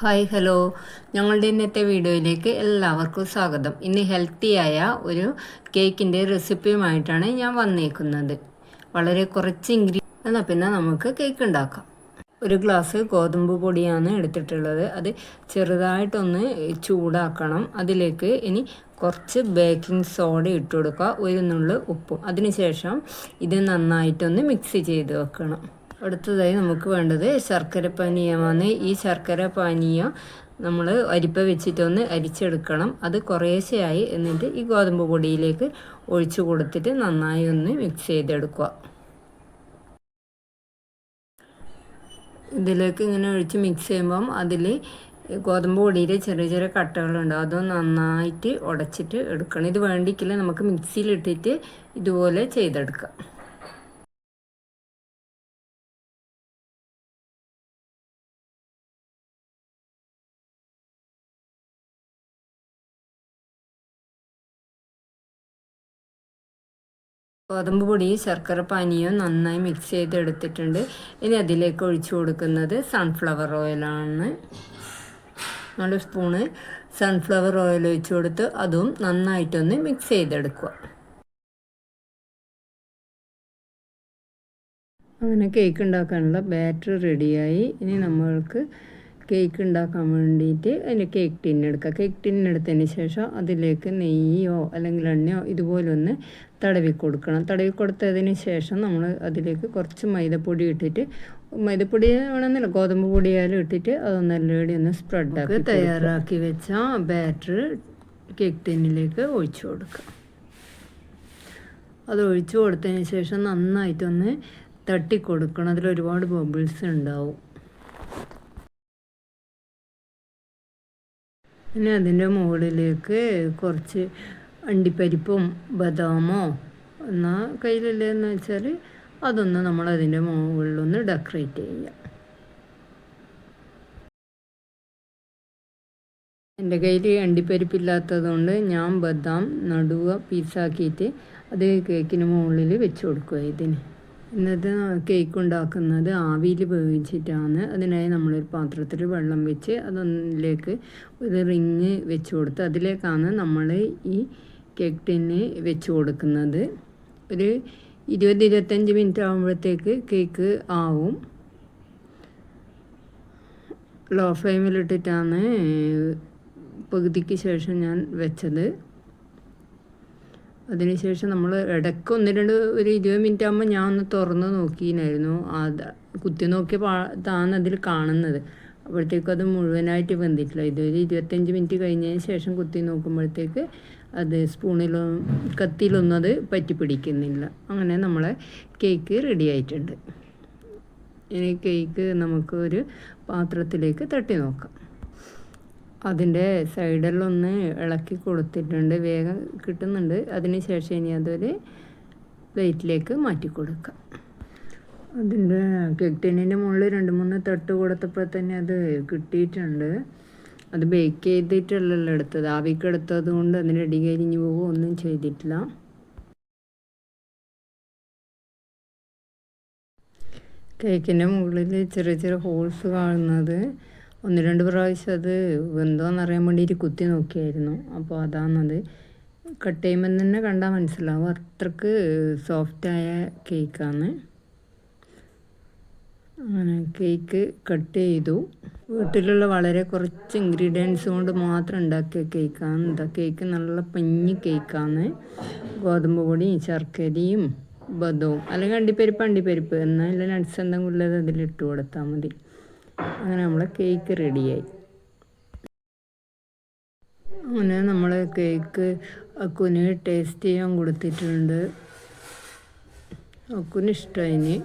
Hi hello. ഞങ്ങളുടെ ഇന്നത്തെ വീഡിയോയിലേക്ക് എല്ലാവർക്കും സ്വാഗതം. ഇന്ന് ഹെൽത്തിയായ ഒരു കേക്കിന്റെ റെസിപ്പിയുമായിട്ടാണ് ഞാൻ വന്നേക്കുന്നത്. വളരെ കുറച്ച് ഇൻഗ്രീ എന്നാൽ പിന്നെ നമുക്ക് കേക്ക് ഉണ്ടാക്കാം. ഒരു ഗ്ലാസ് ഗോതമ്പ് പൊടിയാണ് എടുത്തിട്ടുള്ളത്. അത് ചെറുതായിട്ടൊന്ന് ചൂടാക്കണം. അതിലേക്ക് ഇനി കുറച്ച് ബേക്കിംഗ് സോഡ ഇട്ട് കൊടുക്കുക. ഒരു നുള്ളു ഉപ്പും. അതിനുശേഷം ഇത് നന്നായിട്ടൊന്ന് മിക്സ് ചെയ്ത് വെക്കണം. അടുത്തതായി നമുക്ക് വേണ്ടത് ശർക്കര പാനീയമാണ്. ഈ ശർക്കര പാനീയം നമ്മൾ അരിപ്പ വെച്ചിട്ടൊന്ന് അരിച്ചെടുക്കണം. അത് കുറേശ്ശെയായി എന്നിട്ട് ഈ ഗോതമ്പ് പൊടിയിലേക്ക് ഒഴിച്ചു കൊടുത്തിട്ട് നന്നായി ഒന്ന് മിക്സ് ചെയ്തെടുക്കുക. ഇതിലേക്ക് ഇങ്ങനെ ഒഴിച്ച് മിക്സ് ചെയ്യുമ്പം അതിൽ ഗോതമ്പ് പൊടിയിൽ ചെറിയ ചെറിയ കട്ടകളുണ്ടാവും അത് നന്നായിട്ട് ഉടച്ചിട്ട് എടുക്കണം. ഇത് വേണ്ടിക്കില്ല നമുക്ക് മിക്സിയിലിട്ടിട്ട് ഇതുപോലെ ചെയ്തെടുക്കാം. ഗോതമ്പ് പൊടി ശർക്കര പാനീയം നന്നായി മിക്സ് ചെയ്തെടുത്തിട്ടുണ്ട്. ഇനി അതിലേക്ക് ഒഴിച്ചു കൊടുക്കുന്നത് സൺഫ്ലവർ ഓയിലാണ് നാല് സ്പൂണ് സൺഫ്ലവർ ഓയിൽ ഒഴിച്ചു കൊടുത്ത് അതും നന്നായിട്ടൊന്ന് മിക്സ് ചെയ്തെടുക്കുക. അങ്ങനെ കേക്ക് ഉണ്ടാക്കാനുള്ള ബാറ്റർ റെഡിയായി ഇനി നമ്മൾക്ക് കേക്ക് ഉണ്ടാക്കാൻ വേണ്ടിയിട്ട് അതിന്റെ കേക്ക് ടിൻ എടുക്കുക കേക്ക് ടിന്നെടുത്തതിന് ശേഷം അതിലേക്ക് നെയ്യോ അല്ലെങ്കിൽ എണ്ണയോ ഇതുപോലെ ഒന്ന് തടവി കൊടുക്കണം. തടവി കൊടുത്തതിന് ശേഷം നമ്മൾ അതിലേക്ക് കുറച്ച് മൈദപ്പൊടി ഇട്ടിട്ട് മൈദപ്പൊടി വേണമെന്നില്ല ഗോതമ്പ് പൊടിയായാലും ഇട്ടിട്ട് അതൊന്ന് എല്ലടി ഒന്ന് സ്പ്രെഡാക്കി തയ്യാറാക്കി വെച്ച ബാറ്റർ കേക്ക് ടിന്നിലേക്ക് ഒഴിച്ചു കൊടുക്കുക അത് ഒഴിച്ചു കൊടുത്തതിന് ശേഷം നന്നായിട്ടൊന്ന് തട്ടി കൊടുക്കണം. അതിൽ ഒരുപാട് ബബിൾസ് ഉണ്ടാവും. പിന്നെ അതിന്റെ മുകളിലേക്ക് കുറച്ച് അണ്ടിപ്പരിപ്പും ബദാമോ എന്നാൽ കയ്യിലില്ലെന്ന് വെച്ചാൽ അതൊന്ന് നമ്മൾ അതിന്റെ മുകളിലൊന്ന് ഡെക്കറേറ്റ് ചെയ്യുക. എന്റെ കയ്യിൽ അണ്ടിപ്പരിപ്പില്ലാത്തതുകൊണ്ട് ഞാൻ ബദാം നടുവ പീസാക്കിയിട്ട് അത് കേക്കിന് മുകളിൽ വെച്ച് കൊടുക്കുക ഇതിന്. ഇന്നത്തെ കേക്ക് ഉണ്ടാക്കുന്നത് ആവിയിൽ വേവിച്ചിട്ടാണ്. അതിനായി നമ്മളൊരു പാത്രത്തിൽ വെള്ളം വെച്ച് അതിലേക്ക് ഒരു റിങ് വെച്ച് കൊടുത്ത് അതിലേക്കാണ് നമ്മൾ ഈ കേക്ക് ടിന്ന് വെച്ച് കൊടുക്കുന്നത്. ഒരു ഇരുപത് ഇരുപത്തഞ്ച് മിനിറ്റ് ആകുമ്പോഴത്തേക്ക് കേക്ക് ആവും. ലോ ഫ്ലെയിമിലിട്ടിട്ടാണ് പകുതിക്ക് ശേഷം ഞാൻ വെച്ചത്. അതിനുശേഷം നമ്മൾ ഇടയ്ക്ക് ഒന്ന് രണ്ട് ഒരു ഇരുപത് മിനിറ്റ് ആകുമ്പോൾ ഞാൻ ഒന്ന് തുറന്ന് നോക്കിയിരുന്നു അത് കുത്തി നോക്കിയ താന്ന് അതിൽ കാണുന്നത്. അപ്പോഴത്തേക്കും അത് മുഴുവനായിട്ട് വെന്തിട്ടില്ല. ഇതൊരു ഇരുപത്തഞ്ച് മിനിറ്റ് കഴിഞ്ഞതിന് ശേഷം കുത്തി നോക്കുമ്പോഴത്തേക്ക് അത് സ്പൂണിലോ കത്തിയിലൊന്നും അത് പറ്റി പിടിക്കുന്നില്ല അങ്ങനെ നമ്മളെ കേക്ക് റെഡി ആയിട്ടുണ്ട്. ഇനി കേക്ക് നമുക്ക് ഒരു പാത്രത്തിലേക്ക് തട്ടി നോക്കാം. അതിന്റെ സൈഡിലൊന്ന് ഇളക്കി കൊടുത്തിട്ടുണ്ട്. വേഗം കിട്ടുന്നുണ്ട്. അതിന് ശേഷം ഇനി അതൊരു പ്ലേറ്റിലേക്ക് മാറ്റി കൊടുക്കാം. അതിന്റെ കെട്ടിനിന്റെ മുകളിൽ രണ്ട് മൂന്ന് തട്ട് കൊടുത്തപ്പോൾ തന്നെ അത് കിട്ടിയിട്ടുണ്ട്. അത് ബേക്ക് ചെയ്തിട്ടല്ലല്ലോ എടുത്തത്. ആവിക്ക് എടുത്തത് കൊണ്ട് അതിന്റെ അടി കരിഞ്ഞു പോകുക ഒന്നും ചെയ്തിട്ടില്ല. കേക്കിന്റെ മുകളിൽ ചെറിയ ചെറിയ ഹോൾസ് കാണുന്നത്. ഒന്ന് രണ്ട് പ്രാവശ്യം അത് വെന്തോന്നറിയാൻ വേണ്ടിയിട്ട് കുത്തി നോക്കിയായിരുന്നു. അപ്പോൾ അതാണത്. കട്ട് ചെയ്യുമ്പോൾ തന്നെ കണ്ടാൽ മനസ്സിലാവും. അത്രയ്ക്ക് സോഫ്റ്റായ കേക്കാണ് അങ്ങനെ കേക്ക് കട്ട് ചെയ്തു. വീട്ടിലുള്ള വളരെ കുറച്ച് ഇൻഗ്രീഡിയൻസ് കൊണ്ട് മാത്രം ഉണ്ടാക്കിയ കേക്കാണ് എന്താ കേക്ക് നല്ല പഞ്ഞി കേക്കാണ് ഗോതമ്പ് പൊടിയും ശർക്കരയും ബദവും അല്ലെങ്കിൽ അണ്ടിപ്പരിപ്പ് അണ്ടിപ്പരിപ്പ്. എന്നാൽ നട്ട്സ് എന്തെങ്കിലും ഉള്ളത് അതിലിട്ട് കൊടുത്താൽ മതി. അങ്ങനെ നമ്മളെ കേക്ക് റെഡിയായി അങ്ങനെ നമ്മൾ കേക്ക് അക്കുന് ടേസ്റ്റ് ചെയ്യാൻ കൊടുത്തിട്ടുണ്ട്. അക്കുന് ഇഷ്ടമായി